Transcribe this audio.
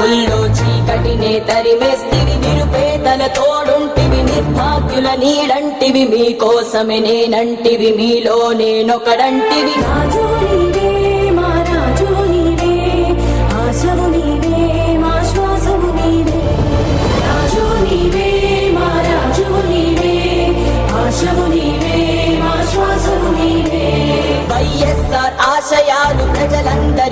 బతుకుల్లో చీకటినే తరిమేస్తివి నిరుపేదల తోడుంటివి నిర్భాగ్యుల నీడంటివి మీకోసమే నేనంటివి మీలో నేనొకడంటివి. రాజు